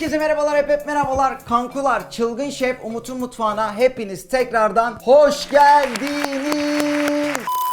Herkese merhabalar, hep hep merhabalar. Kankular, Çılgın Şef Umut'un mutfağına hepiniz tekrardan hoş geldiniz.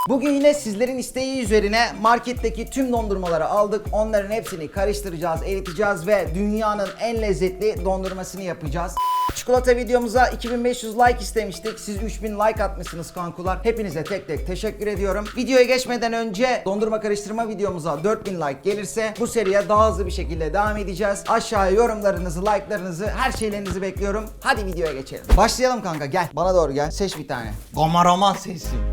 Bugün yine sizlerin isteği üzerine marketteki tüm dondurmaları aldık. Onların hepsini karıştıracağız, eriteceğiz ve dünyanın en lezzetli dondurmasını yapacağız. Çikolata videomuza 2500 like istemiştik. Siz 3000 like atmışsınız kankular. Hepinize tek tek teşekkür ediyorum. Videoya geçmeden önce dondurma karıştırma videomuza 4000 like gelirse bu seriye daha hızlı bir şekilde devam edeceğiz. Aşağıya yorumlarınızı, like'larınızı, her şeylerinizi bekliyorum. Hadi videoya geçelim. Başlayalım kanka gel. Bana doğru gel. Seç bir tane. Gamaraman seçsin.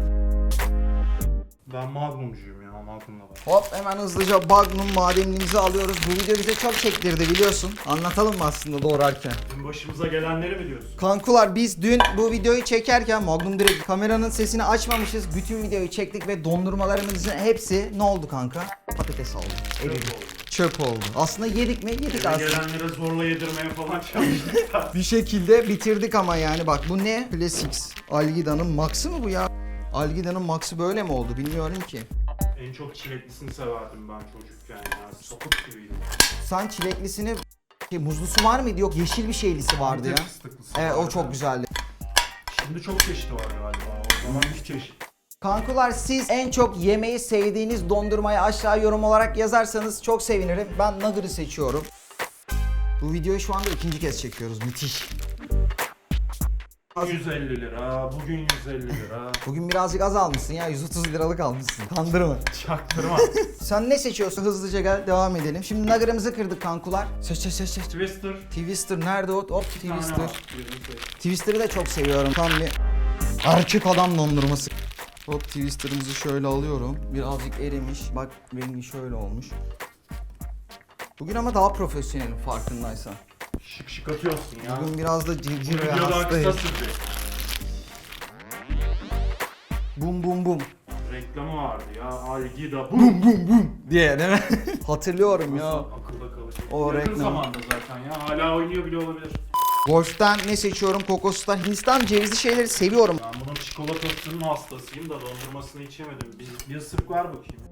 Ben Magnumcuyum ya Magnum'la var. Hop hemen hızlıca Magnum madenimizi alıyoruz. Bu video bize çok çektirdi biliyorsun. Anlatalım mı aslında doğrarken? Dün başımıza gelenleri mi diyorsun? Kankular biz dün bu videoyu çekerken Magnum direkt kameranın sesini açmamışız. Bütün videoyu çektik ve dondurmalarımızın hepsi ne oldu kanka? Patates oldu. Eridi. oldu. Çöp oldu. Aslında yedik mi? Yedik Eve aslında. gelenlere zorla yedirmeye falan çalıştık da. Bir şekilde bitirdik ama yani bak bu ne? Classics. Algida'nın Max'ı mı bu ya? Algida'nın Max'ı böyle mi oldu bilmiyorum ki. en çok çileklisini severdim ben çocukken ya. Sapık gibiydi. Sen çileklisini şey, muzlusu var mıydı? Yok yeşil bir şeylisi vardı ya. Fıstıklısı Evet o vardı. çok güzeldi. Şimdi çok çeşit var galiba. O zaman bir çeşit. Kankular siz en çok yemeği sevdiğiniz dondurmayı aşağı yorum olarak yazarsanız çok sevinirim. Ben Nugget'ı seçiyorum. Bu videoyu şu anda ikinci kez çekiyoruz. Müthiş. 150 lira, bugün 150 lira. Bugün birazcık az almışsın ya. 130 liralık almışsın. Kandırma. Çaktırma. Sen ne seçiyorsun? Hızlıca gel devam edelim. Şimdi Nugget'ımızı kırdık kankular. Seç seç seç seç. Twister. Twister nerede o? Hop tane Twister. var. Twister'ı da çok seviyorum. Tam bir erkek adam dondurması. Hop Twister'ımızı şöyle alıyorum. Birazcık erimiş. Bak rengi şöyle olmuş. Bugün ama daha profesyonelim farkındaysan. Şık şık atıyorsun ya. Bugün biraz da civciv ve video daha kısa hastayız. sürecek. Bum bum bum. Reklamı vardı ya. Algida. Bu. Bum bum bum diye değil mi? Hatırlıyorum ya. Akılda kalacak. O Yakın reklam. zamanda zaten ya. Hala oynuyor bile olabilir. Golf'ten ne seçiyorum? Kokos'tan. Hindistan cevizli şeyleri seviyorum. Ben bunun çikolatasının hastasıyım da dondurmasını içemedim. Bir, bir ısırık ver bakayım.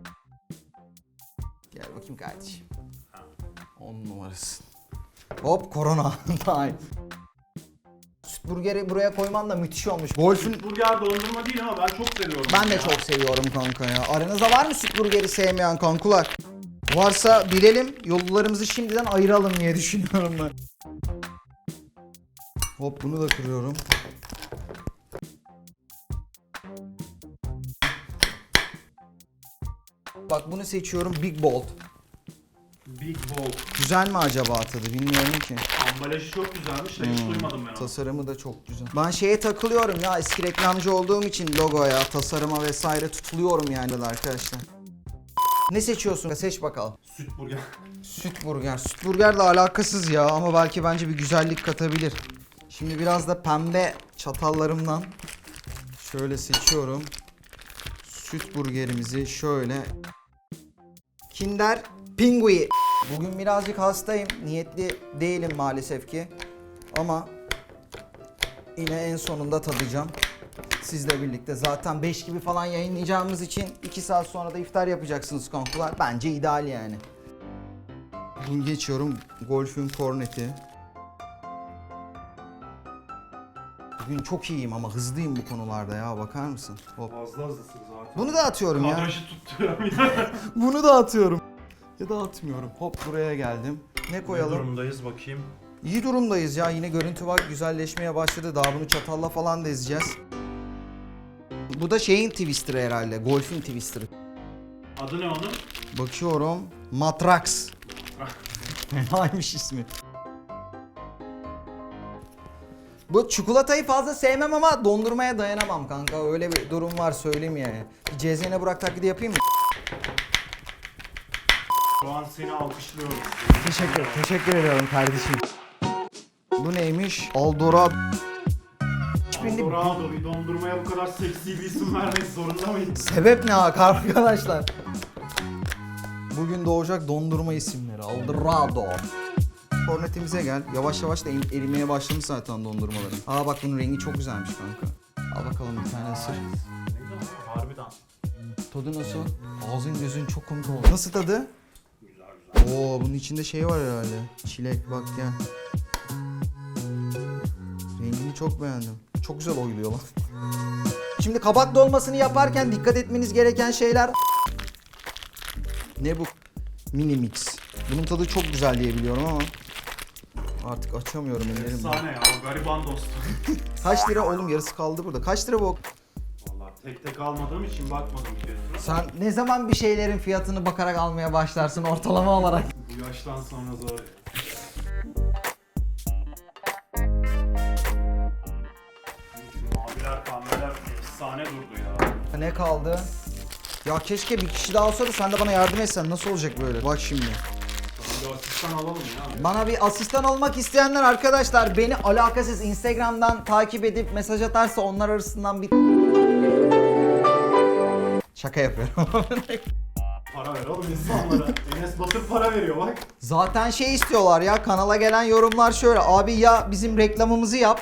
Gel bakayım kardeşim. 10 numarasın. Hop korona. Time. Süt burgeri buraya koyman da müthiş olmuş. Golf'ün Burger dondurma değil ama ben çok seviyorum. Ben de ya. çok seviyorum kanka ya. Aranızda var mı süt burgeri sevmeyen kankular? Varsa bilelim, yollarımızı şimdiden ayıralım diye düşünüyorum ben. Hop bunu da kırıyorum. Bak bunu seçiyorum Big Bold. Big Bowl. Güzel mi acaba tadı bilmiyorum ki. Ambalajı çok güzelmiş de hiç duymadım ben onu. Tasarımı da çok güzel. Ben şeye takılıyorum ya eski reklamcı olduğum için logoya, tasarıma vesaire tutuluyorum yani arkadaşlar. Ne seçiyorsun? Seç bakalım. Süt burger. Süt burger. Süt burgerle alakasız ya ama belki bence bir güzellik katabilir. Şimdi biraz da pembe çatallarımdan şöyle seçiyorum. Süt burgerimizi şöyle. Kinder Pingui. Bugün birazcık hastayım. Niyetli değilim maalesef ki. Ama yine en sonunda tadacağım. Sizle birlikte zaten 5 gibi falan yayınlayacağımız için 2 saat sonra da iftar yapacaksınız kankular. Bence ideal yani. Bunu geçiyorum. Golf'ün korneti. Bugün çok iyiyim ama hızlıyım bu konularda ya bakar mısın? Hop. Fazla hızlısın zaten. Bunu da atıyorum ya. Kadrajı tutturuyorum ya. Bunu da atıyorum. Ya da atmıyorum. Hop buraya geldim. Ne Ne koyalım? durumdayız bakayım. İyi durumdayız ya. Yine görüntü bak güzelleşmeye başladı. Daha bunu çatalla falan da ezeceğiz. Bu da şeyin twister'ı herhalde. Golf'in twister'ı. Adı ne onun? Bakıyorum. Matrax. Fenaymış ismi. Bu çikolatayı fazla sevmem ama dondurmaya dayanamam kanka. Öyle bir durum var söyleyeyim yani. Bir CZN Burak taklidi yapayım mı? Şu an seni alkışlıyorum. Teşekkür, teşekkür ediyorum kardeşim. Bu neymiş? Aldorado. Hiçbirini- Dorado bir dondurmaya bu kadar seksi bir isim vermek zorunda mıydın? Sebep ne arkadaşlar? Bugün doğacak dondurma isimleri. Eldorado. Kornetimize gel. Yavaş yavaş da erimeye başlamış zaten dondurmaların. Aa bak bunun rengi çok güzelmiş kanka. Al bakalım bir tane ısır. Harbiden. Tadı nasıl? Ağzın gözün çok komik oldu. Nasıl tadı? Oo bunun içinde şey var herhalde. Çilek bak gel. Rengini çok beğendim. Çok güzel oyuluyor lan. Şimdi kabak dolmasını yaparken dikkat etmeniz gereken şeyler... Ne bu? Mini mix. Bunun tadı çok güzel diye biliyorum ama artık açamıyorum ellerim. Efsane ya o gariban dostum. Kaç lira oğlum yarısı kaldı burada. Kaç lira bu? Tek tek almadığım için bakmadım fiyatına. Sen ne zaman bir şeylerin fiyatını bakarak almaya başlarsın ortalama olarak? Bu yaştan sonra zor. Şu maviler pembeler efsane durdu ya. Ne kaldı? Ya keşke bir kişi daha olsa da sen de bana yardım etsen. Nasıl olacak böyle? Bak şimdi. Sana bir asistan alalım ya. Bana bir asistan olmak isteyenler arkadaşlar beni alakasız Instagram'dan takip edip mesaj atarsa onlar arasından bir... Şaka yapıyorum. Para ver oğlum insanlara. Enes Batur para veriyor bak. Zaten şey istiyorlar ya kanala gelen yorumlar şöyle. Abi ya bizim reklamımızı yap.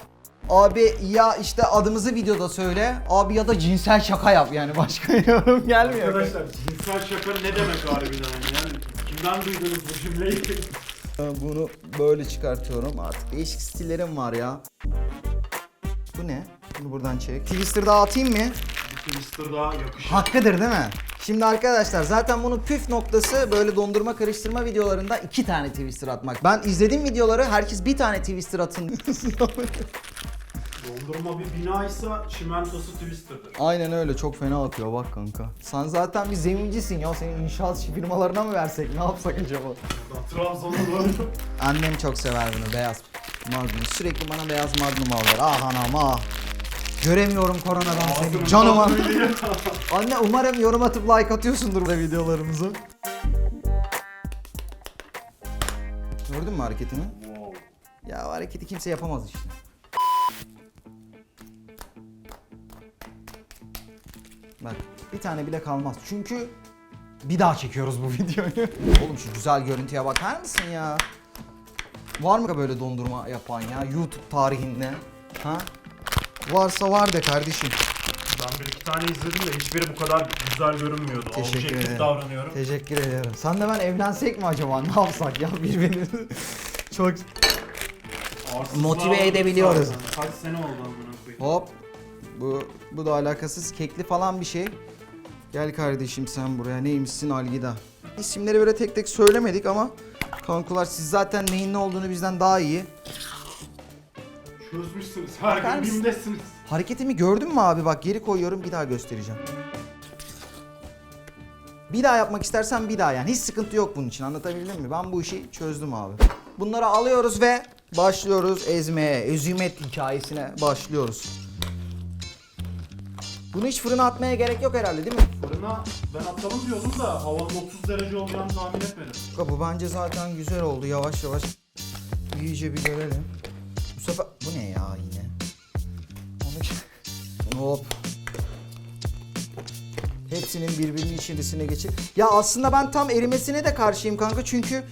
Abi ya işte adımızı videoda söyle. Abi ya da cinsel şaka yap yani başka yorum gelmiyor. Arkadaşlar cinsel şaka ne demek harbiden yani? Kimden duydunuz bu cümleyi? Bunu böyle çıkartıyorum. Artık değişik stillerim var ya. Bu ne? Bunu buradan çek. Twister'da atayım mı? Twister daha yakışır. Hakkıdır değil mi? Şimdi arkadaşlar zaten bunun püf noktası böyle dondurma karıştırma videolarında iki tane twister atmak. Ben izlediğim videoları herkes bir tane twister atın. Dondurma bir binaysa çimentosu Twister'dır. Aynen öyle çok fena atıyor bak kanka. Sen zaten bir zemincisin ya senin inşaat firmalarına mı versek ne yapsak acaba? Buradan Trabzon'a doğru. Annem çok sever bunu beyaz magnum. Sürekli bana beyaz magnum alır. Ah anam ah. Göremiyorum koronadan seni. Canım an. tadıyla. Anne umarım yorum atıp like atıyorsundur bu videolarımızı. Gördün mü hareketimi? Wow. Ya o hareketi kimse yapamaz işte. Bak bir tane bile kalmaz. Çünkü bir daha çekiyoruz bu videoyu. Oğlum şu güzel görüntüye bakar mısın ya? Var mı böyle dondurma yapan ya YouTube tarihinde? Ha? Varsa var de kardeşim. Ben bir iki tane izledim de hiçbiri bu kadar güzel görünmüyordu. Teşekkür ederim. davranıyorum. Teşekkür ederim. Sen de ben evlensek mi acaba? Ne yapsak ya birbirimizi? Çok Arsızlığa Motive edebiliyoruz. zaten. Kaç sene oldu amına koyayım. Hop. Bu bu da alakasız kekli falan bir şey. Gel kardeşim sen buraya. Neymişsin Algida? İsimleri böyle tek tek söylemedik ama kankular siz zaten neyin ne olduğunu bizden daha iyi. Çözmüşsünüz. Bakar mısın? bimdesiniz. Hareketimi gördün mü abi? Bak geri koyuyorum bir daha göstereceğim. Bir daha yapmak istersen bir daha yani. Hiç sıkıntı yok bunun için anlatabildim mi? Ben bu işi çözdüm abi. Bunları alıyoruz ve başlıyoruz ezmeye. Ezümet hikayesine başlıyoruz. Bunu hiç fırına atmaya gerek yok herhalde değil mi? Fırına ben atalım diyordum da havanın 30 derece olacağını tahmin etmedim. Bu bence zaten güzel oldu. Yavaş yavaş iyice bir görelim. Bu sefer... Bu ne ya yine? Onu... Hop. Hepsinin birbirinin içerisine geçip... Ya aslında ben tam erimesine de karşıyım kanka çünkü...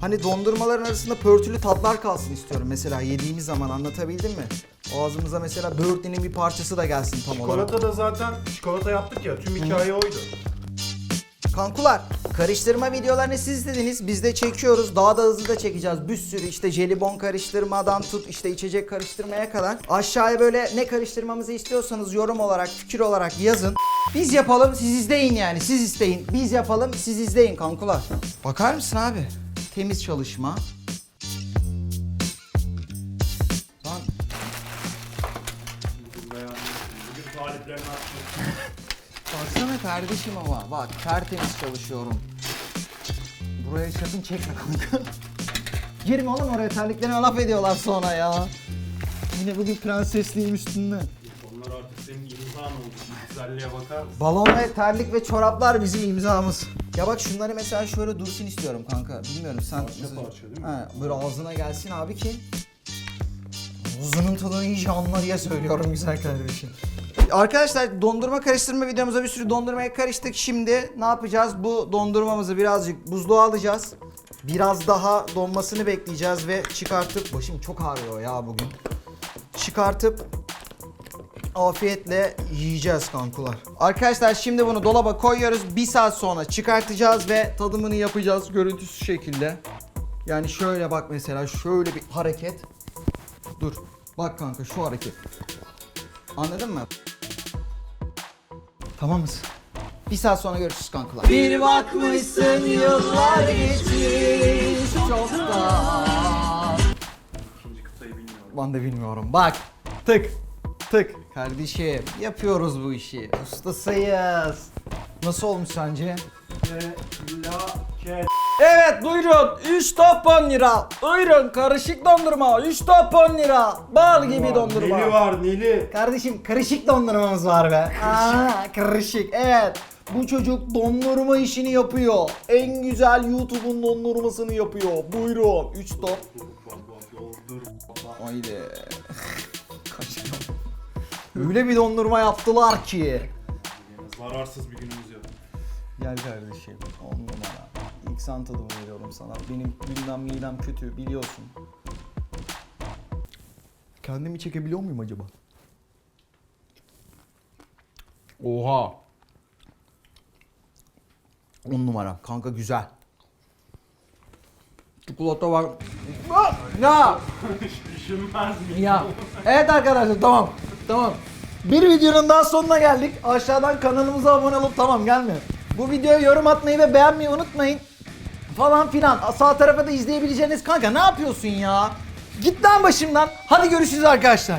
Hani dondurmaların arasında pörtülü tatlar kalsın istiyorum mesela yediğimiz zaman anlatabildim mi? Ağzımıza mesela böğürtlenin bir parçası da gelsin tam olarak. Çikolata da zaten çikolata yaptık ya tüm hikaye oydu. Kankular karıştırma videolarını siz istediniz biz de çekiyoruz. Daha da hızlı da çekeceğiz. Bir sürü işte jelibon karıştırmadan tut işte içecek karıştırmaya kadar. Aşağıya böyle ne karıştırmamızı istiyorsanız yorum olarak fikir olarak yazın. Biz yapalım siz izleyin yani. Siz isteyin biz yapalım siz izleyin kankular. Bakar mısın abi? Temiz çalışma taliplerini. Baksana kardeşim ama bak tertemiz çalışıyorum. Buraya sakın çekme kanka. Girme oğlum oraya terliklerine laf ediyorlar sonra ya. Yine bugün prensesliğim üstünde. Onlar artık senin imzan oldu. Güzelliğe bakar mısın? Balon ve terlik ve çoraplar bizim imzamız. Ya bak şunları mesela şöyle dursun istiyorum kanka. Bilmiyorum sen... Parça parça değil mi? He, böyle ağzına gelsin abi ki. Ağzının tadını iyice anla diye söylüyorum güzel kardeşim. Arkadaşlar dondurma karıştırma videomuza bir sürü dondurmaya karıştık. Şimdi ne yapacağız? Bu dondurmamızı birazcık buzluğa alacağız. Biraz daha donmasını bekleyeceğiz ve çıkartıp... Başım çok ağrıyor ya bugün. Çıkartıp afiyetle yiyeceğiz kankular. Arkadaşlar şimdi bunu dolaba koyuyoruz. Bir saat sonra çıkartacağız ve tadımını yapacağız. Görüntüsü şekilde. Yani şöyle bak mesela şöyle bir hareket. Dur. Bak kanka şu hareket. Anladın mı? Tamam mısın? Bir saat sonra görüşürüz kankular. Bir bakmışsın yıllar geçmiş çoktan. İkinci kıtayı bilmiyorum. Ben de bilmiyorum. Bak. Tık. Tık. Kardeşim yapıyoruz bu işi. Ustasıyız. Nasıl olmuş sence? Felaket. Evet buyurun. 3 top 10 lira. Buyurun karışık dondurma. 3 top 10 lira. Bal gibi dondurma. Neli var neli. Kardeşim karışık dondurmamız var be. Aa, karışık evet. Bu çocuk dondurma işini yapıyor. En güzel YouTube'un dondurmasını yapıyor. Buyurun. 3 top. Haydi. Kaçtım. Öyle bir dondurma yaptılar ki. Zararsız bir günümüz yok. Gel kardeşim. 10 numara. İlk sen tadımı veriyorum sana. Benim bilmem midem kötü biliyorsun. Kendimi çekebiliyor muyum acaba? Oha. 10 numara. Kanka güzel. Çikolata var. Ah! Ya. Düşünmez mi? Ya. Evet arkadaşlar tamam. Tamam. Bir videonun daha sonuna geldik. Aşağıdan kanalımıza abone olup tamam gelme. Bu videoya yorum atmayı ve beğenmeyi unutmayın. Falan filan. Sağ tarafa da izleyebileceğiniz kanka ne yapıyorsun ya? Git lan başımdan. Hadi görüşürüz arkadaşlar.